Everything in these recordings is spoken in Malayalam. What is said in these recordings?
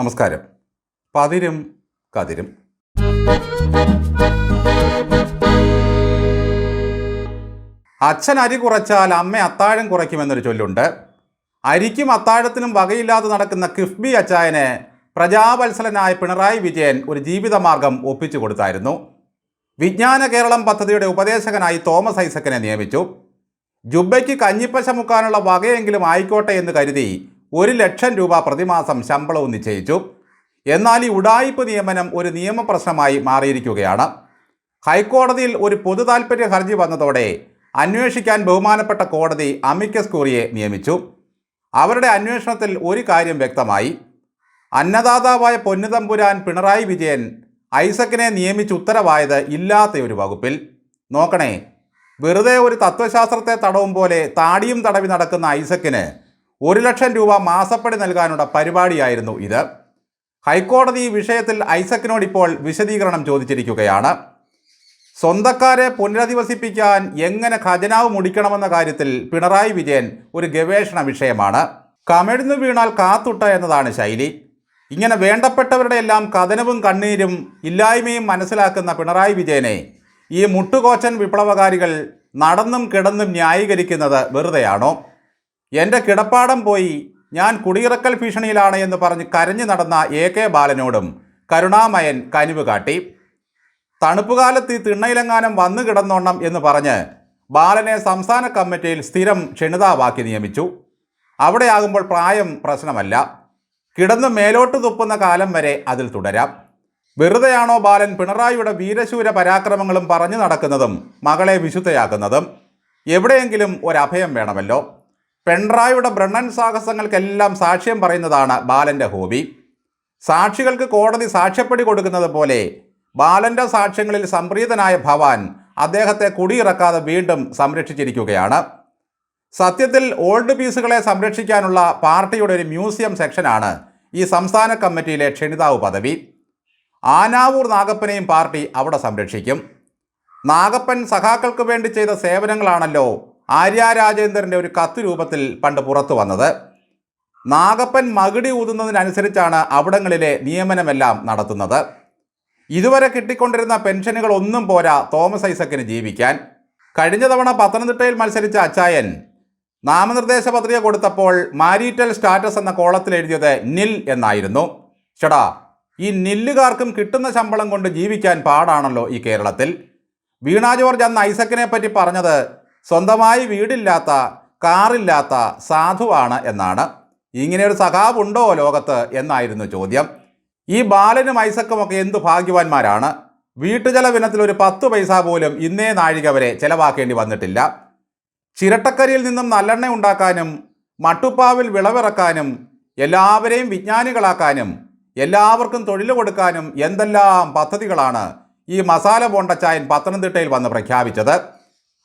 നമസ്കാരം. പതിരും കതിരും. അച്ഛൻ അരി കുറച്ചാൽ അമ്മ അത്താഴം കുറയ്ക്കുമെന്നൊരു ചൊല്ലുണ്ട്. അരിക്കും അത്താഴത്തിനും വകയില്ലാതെ നടക്കുന്ന കിഫ്ബി അച്ചായന് പ്രജാവത്സലനായ പിണറായി വിജയൻ ഒരു ജീവിതമാർഗം ഒപ്പിച്ചു കൊടുത്തായിരുന്നു. വിജ്ഞാന കേരളം പദ്ധതിയുടെ ഉപദേശകനായി തോമസ് ഐസക്കിനെ നിയമിച്ചു. ജുബയ്ക്ക് കഞ്ഞിപ്പശ മുക്കാനുള്ള വകയെങ്കിലും ആയിക്കോട്ടെ എന്ന് കരുതി ഒരു ലക്ഷം രൂപ പ്രതിമാസം ശമ്പളവും നിശ്ചയിച്ചു. എന്നാൽ ഈ ഉഡായിപ്പ് നിയമനം ഒരു നിയമപ്രശ്നമായി മാറിയിരിക്കുകയാണ്. ഹൈക്കോടതിയിൽ ഒരു പൊതു താൽപ്പര്യ ഹർജി വന്നതോടെ അന്വേഷിക്കാൻ ബഹുമാനപ്പെട്ട കോടതി അമിക്കസ് കൂറിയെ നിയമിച്ചു. അവരുടെ അന്വേഷണത്തിൽ ഒരു കാര്യം വ്യക്തമായി. അന്നദാതാവായ പൊന്നുതമ്പുരാൻ പിണറായി വിജയൻ ഐസക്കിനെ നിയമിച്ച് ഉത്തരവായത് ഇല്ലാത്ത ഒരു വകുപ്പിൽ. നോക്കണേ വെറുതെ ഒരു തത്വശാസ്ത്രത്തെ തടവും പോലെ താടിയും തടവി നടക്കുന്ന ഐസക്കിന് ഒരു ലക്ഷം രൂപ മാസപ്പടി നൽകാനുള്ള പരിപാടിയായിരുന്നു ഇത്. ഹൈക്കോടതി ഈ വിഷയത്തിൽ ഐസക്കിനോട് ഇപ്പോൾ വിശദീകരണം ചോദിച്ചിരിക്കുകയാണ്. സ്വന്തക്കാരെ പുനരധിവസിപ്പിക്കാൻ എങ്ങനെ ഖജനാവ് മുടിക്കണമെന്ന കാര്യത്തിൽ പിണറായി വിജയൻ ഒരു ഗവേഷണ വിഷയമാണ്. കമിഴ്ന്നു വീണാൽ കാത്തുട്ട എന്നതാണ് ശൈലി. ഇങ്ങനെ വേണ്ടപ്പെട്ടവരുടെ എല്ലാം കഥനവും കണ്ണീരും ഇല്ലായ്മയും മനസ്സിലാക്കുന്ന പിണറായി വിജയനെ ഈ മുട്ടുകോച്ചൻ വിപ്ലവകാരികൾ നടന്നും കിടന്നും ന്യായീകരിക്കുന്നത് വെറുതെയാണോ? എന്റെ കിടപ്പാടം പോയി. ഞാൻ കുടിയിറക്കൽ ഭീഷണിയിലാണ് എന്ന് പറഞ്ഞ് കരഞ്ഞു നടന്ന എ കെ ബാലനോടും കരുണാമയൻ കനിവ് കാട്ടി. തണുപ്പുകാലത്ത് ഈ തിണ്ണയിലെങ്ങാനും വന്നു കിടന്നോണം എന്ന് പറഞ്ഞ് ബാലനെ സംസ്ഥാന കമ്മിറ്റിയിൽ സ്ഥിരം ക്ഷണിതാവാക്കി നിയമിച്ചു. അവിടെയാകുമ്പോൾ പ്രായം പ്രശ്നമല്ല. കിടന്ന് മേലോട്ട് തുപ്പുന്ന കാലം വരെ അതിൽ തുടരാം. വെറുതെയാണോ ബാലൻ പിണറായിയുടെ വീരശൂര പരാക്രമങ്ങളും പറഞ്ഞു നടക്കുന്നതും മകളെ വിശുദ്ധയാക്കുന്നതും? എവിടെയെങ്കിലും ഒരഭയം വേണമല്ലോ. പെൺറായുടെ ബ്രണ്ണൻ സാഹസങ്ങൾക്കെല്ലാം സാക്ഷ്യം പറയുന്നതാണ് ബാലന്റെ ഹോബി. സാക്ഷികൾക്ക് കോടതി സാക്ഷ്യപ്പെടി കൊടുക്കുന്നത് പോലെ ബാലന്റെ സാക്ഷ്യങ്ങളിൽ സംപ്രീതനായ ഭവാൻ അദ്ദേഹത്തെ കുടിയിറക്കാതെ വീണ്ടും സംരക്ഷിച്ചിരിക്കുകയാണ്. സത്യത്തിൽ ഓൾഡ് പീസുകളെ സംരക്ഷിക്കാനുള്ള പാർട്ടിയുടെ ഒരു മ്യൂസിയം സെക്ഷനാണ് ഈ സംസ്ഥാന കമ്മിറ്റിയിലെ ക്ഷണിതാവ് പദവി. ആനാവൂർ നാഗപ്പനെയും പാർട്ടി അവിടെ സംരക്ഷിക്കും. നാഗപ്പൻ സഖാക്കൾക്ക് വേണ്ടി ചെയ്ത സേവനങ്ങളാണല്ലോ ആര്യ രാജേന്ദ്രന്റെ ഒരു കത്ത് രൂപത്തിൽ പണ്ട് പുറത്തു വന്നത്. നാഗപ്പൻ മകിടി ഊതുന്നതിനനുസരിച്ചാണ് അവിടങ്ങളിലെ നിയമനമെല്ലാം നടത്തുന്നത്. ഇതുവരെ കിട്ടിക്കൊണ്ടിരുന്ന പെൻഷനുകൾ ഒന്നും പോരാ തോമസ് ഐസക്കിന് ജീവിക്കാൻ. കഴിഞ്ഞ തവണ പത്തനംതിട്ടയിൽ മത്സരിച്ച അച്ചായൻ നാമനിർദ്ദേശ പത്രിക കൊടുത്തപ്പോൾ മാരീറ്റൽ സ്റ്റാറ്റസ് എന്ന കോളത്തിൽ എഴുതിയത് നിൽ എന്നായിരുന്നു. ചേടാ ഈ നില്ലുകാർക്കും കിട്ടുന്ന ശമ്പളം കൊണ്ട് ജീവിക്കാൻ പാടാണല്ലോ ഈ കേരളത്തിൽ. വീണാ ജോർജ് അന്ന് ഐസക്കിനെ പറ്റി പറഞ്ഞത് സ്വന്തമായി വീടില്ലാത്ത കാറില്ലാത്ത സാധുവാണ് എന്നാണ്. ഇങ്ങനെ ഒരു സഖാവുണ്ടോ ലോകത്ത് എന്നായിരുന്നു ചോദ്യം. ഈ ബാലനും ഐസക്കുമൊക്കെ എന്തു ഭാഗ്യവാന്മാരാണ്? വീട്ടുചെലവിനത്തിൽ ഒരു പത്ത് പൈസ പോലും ഇന്നേ നാഴിക വരെ ചെലവാക്കേണ്ടി വന്നിട്ടില്ല. ചിരട്ടക്കരിയിൽ നിന്നും നല്ലെണ്ണ ഉണ്ടാക്കാനും മട്ടുപ്പാവിൽ വിളവിറക്കാനും എല്ലാവരെയും വിജ്ഞാനികളാക്കാനും എല്ലാവർക്കും തൊഴിൽ കൊടുക്കാനും എന്തെല്ലാം പദ്ധതികളാണ് ഈ മസാല ബോണ്ടച്ചായൻ പത്തനംതിട്ടയിൽ വന്ന് പ്രഖ്യാപിച്ചത്.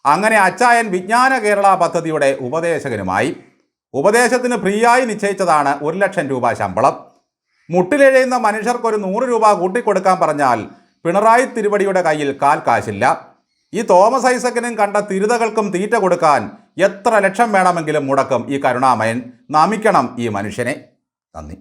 അങ്ങനെ അച്ചായൻ വിജ്ഞാന കേരള പദ്ധതിയുടെ ഉപദേശകനുമായി ഉപദേശത്തിന് ഫ്രീയായി നിശ്ചയിച്ചതാണ് ഒരു ലക്ഷം രൂപ ശമ്പളം. മുട്ടിലെഴയുന്ന മനുഷ്യർക്കൊരു നൂറ് രൂപ കൂട്ടിക്കൊടുക്കാൻ പറഞ്ഞാൽ പിണറായി തിരുവടിയുടെ കയ്യിൽ കാൽ കാശില്ല. ഈ തോമസ് ഐസക്കിനും കണ്ട തിരുതകൾക്കും തീറ്റ കൊടുക്കാൻ എത്ര ലക്ഷം വേണമെങ്കിലും മുടക്കും ഈ കരുണാമയൻ. നമിക്കണം ഈ മനുഷ്യനെ. നന്ദി.